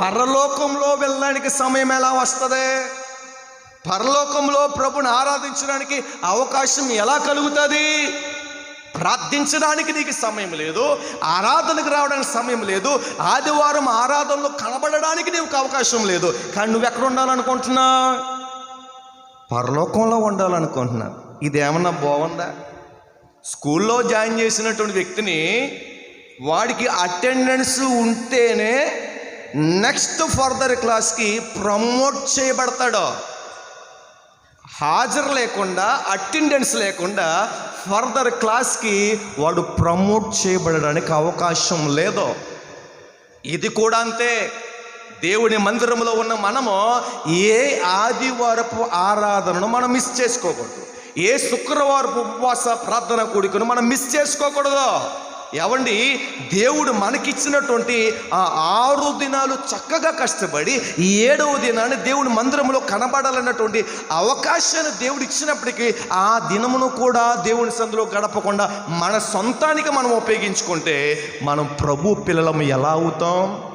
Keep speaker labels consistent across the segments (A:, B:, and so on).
A: పరలోకంలో వెళ్ళడానికి సమయం ఎలా వస్తుంది? పరలోకంలో ప్రభుని ఆరాధించడానికి అవకాశం ఎలా కలుగుతుంది? ప్రార్థించడానికి నీకు సమయం లేదు ఆరాధనకు రావడానికి సమయం లేదు ఆదివారం ఆరాధనలో కనబడడానికి నీకు అవకాశం లేదు. కానీ నువ్వు ఎక్కడ ఉండాలనుకుంటున్నా? పరలోకంలో ఉండాలనుకుంటున్నా. ఇదేమన్నా బాగుందా? స్కూల్లో జాయిన్ చేసినటువంటి వ్యక్తిని వాడికి అటెండెన్స్ ఉంటేనే నెక్స్ట్ ఫర్దర్ క్లాస్కి ప్రమోట్ చేయబడతాడు. హాజరు లేకుండా అటెండెన్స్ లేకుండా ఫర్దర్ క్లాస్కి వాడు ప్రమోట్ చేయబడడానికి అవకాశం లేదు. ఇది కూడా అంతే. దేవుని మందిరంలో ఉన్న మనము ఏ ఆదివారపు ఆరాధనను మనం మిస్ చేసుకోకూడదు. ఏ శుక్రవారపు ఉపవాస ప్రార్థన కూడికను మనం మిస్ చేసుకోకూడదు. ఎవండి దేవుడు మనకిచ్చినటువంటి ఆ ఆరు దినాలు చక్కగా కష్టపడి ఈ ఏడవ దినాన్ని దేవుడి మందిరంలో కనబడాలన్నటువంటి అవకాశాన్ని దేవుడు ఇచ్చినప్పటికీ ఆ దినమును కూడా దేవుని సందులో గడపకుండా మన సొంతానికి మనం ఉపయోగించుకుంటే మనం ప్రభు పిల్లలము ఎలా అవుతాం?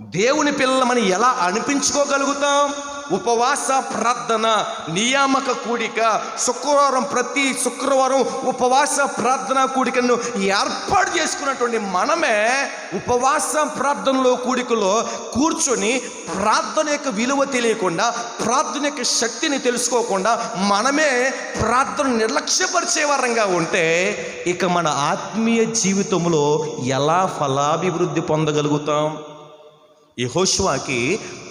A: దేవుని పిల్లలమని ఎలా అనిపించుకోగలుగుతాం? ఉపవాస ప్రార్థన నియామక కూడిక శుక్రవారం ప్రతి శుక్రవారం ఉపవాస ప్రార్థన కూడికను ఏర్పాటు చేసుకున్నటువంటి మనమే ఉపవాస ప్రార్థనలో కూడికలో కూర్చొని ప్రార్థన యొక్క విలువ తెలియకుండా ప్రార్థన యొక్క శక్తిని తెలుసుకోకుండా మనమే ప్రార్థన నిర్లక్ష్యపరిచే వారంగా ఉంటే ఇక మన ఆత్మీయ జీవితంలో ఎలా ఫలాభివృద్ధి పొందగలుగుతాం? యహోష్వాకి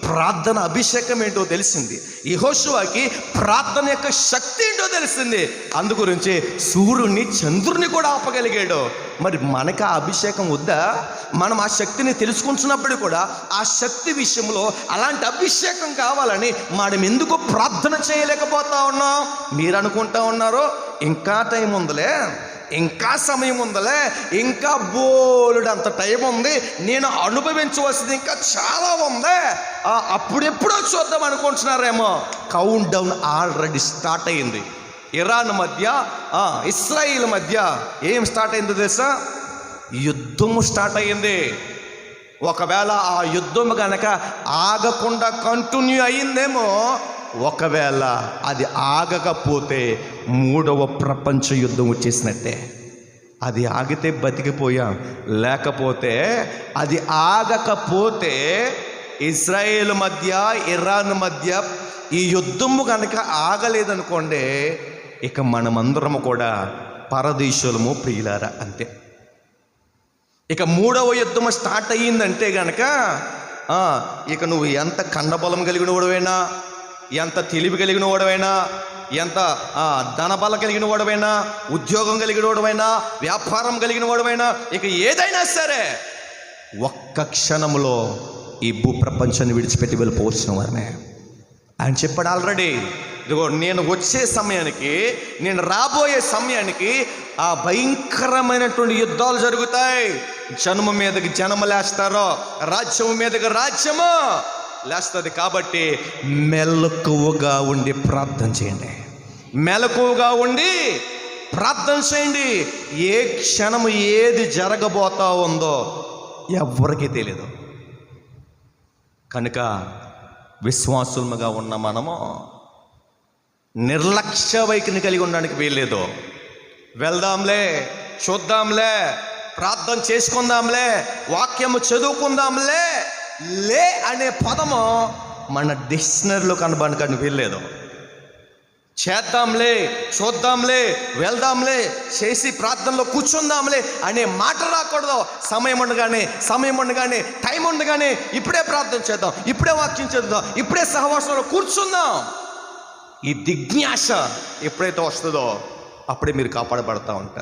A: ప్రార్థన అభిషేకం ఏంటో తెలిసింది. యహోశువాకి ప్రార్థన యొక్క శక్తి ఏంటో తెలిసింది. అందుగురించి సూర్యుడిని చంద్రుని కూడా ఆపగలిగాడు. మరి మనకు ఆ అభిషేకం వద్దా? మనం ఆ శక్తిని తెలుసుకుంటున్నప్పుడు కూడా ఆ శక్తి విషయంలో అలాంటి అభిషేకం కావాలని మనం ఎందుకు ప్రార్థన చేయలేకపోతా ఉన్నాం? మీరు అనుకుంటా ఉన్నారో? ఇంకా టైం ఉందిలే. ఇంకా సమయం ఉందలే ఇంకా బోలుడు అంత టైం ఉంది. నేను అనుభవించవలసింది ఇంకా చాలా ఉంది. అప్పుడెప్పుడో చూద్దాం అనుకుంటున్నారేమో. కౌంట్ డౌన్ ఆల్రెడీ స్టార్ట్ అయింది. ఇరాన్ మధ్య ఇస్రాయిల్ మధ్య ఏం స్టార్ట్ అయిందో తెలుసా? యుద్ధము స్టార్ట్ అయింది. ఒకవేళ ఆ యుద్ధం కనుక ఆగకుండా కంటిన్యూ అయిందేమో ఒకవేళ అది ఆగకపోతే మూడవ ప్రపంచ యుద్ధం వచ్చేసినట్టే. అది ఆగితే బతికిపోయాం. లేకపోతే అది ఆగకపోతే ఇజ్రాయేల్ మధ్య ఇరాన్ మధ్య ఈ యుద్ధము కనుక ఆగలేదనుకోండి ఇక మనమందరము కూడా పరదేశులము ప్రియులారా అంతే. ఇక మూడవ యుద్ధం స్టార్ట్ అయ్యిందంటే గనక ఇక నువ్వు ఎంత కండబలం కలిగిన వాడవైనా ఎంత తెలివి కలిగిన వాడమైనా ఎంత ధనబల కలిగిన వాడమైనా ఉద్యోగం కలిగిన వాడమైనా వ్యాపారం కలిగిన వాడమైనా ఇక ఏదైనా సరే ఒక్క క్షణంలో ఈ భూ ప్రపంచాన్ని విడిచిపెట్టి వెళ్ళిపోవచ్చిన వారినే ఆయన చెప్పాడు ఆల్రెడీ ఇదిగో నేను వచ్చే సమయానికి నేను రాబోయే సమయానికి ఆ భయంకరమైనటువంటి యుద్ధాలు జరుగుతాయి. జనము మీదకి జనము లేస్తారో రాజ్యము మీదకి రాజ్యము లేస్తుంది కాబట్టి మెలకువగా ఉండి ప్రార్థన చేయండి. మెలకువగా ఉండి ప్రార్థన చేయండి. ఏ క్షణము ఏది జరగబోతా ఉందో ఎవరికీ తెలియదు కనుక విశ్వాసులుగా ఉన్న మనము నిర్లక్ష్య వైఖరిని కలిగి ఉండడానికి వీల్లేదు. వెళ్దాంలే చూద్దాంలే ప్రార్థన చేసుకుందాంలే వాక్యము చదువుకుందాంలే లే అనే పదము మన డిక్షనరీలో కనబడడానికి వీల్లేదు. చేద్దాంలే చూద్దాంలే వెళ్దాంలే చేసి ప్రార్థనలో కూర్చుందాంలే అనే మాట రాకూడదు. సమయం ఉండగానే సమయం ఉండగానే టైం ఉండగానే ఇప్పుడే ప్రార్థన చేద్దాం ఇప్పుడే వాక్యం చేద్దాం ఇప్పుడే సహవాసంలో కూర్చుందాం. ఈ దిజ్ఞాస ఎప్పుడైతే వస్తుందో అప్పుడే మీరు కాపాడబడతా ఉంటారు.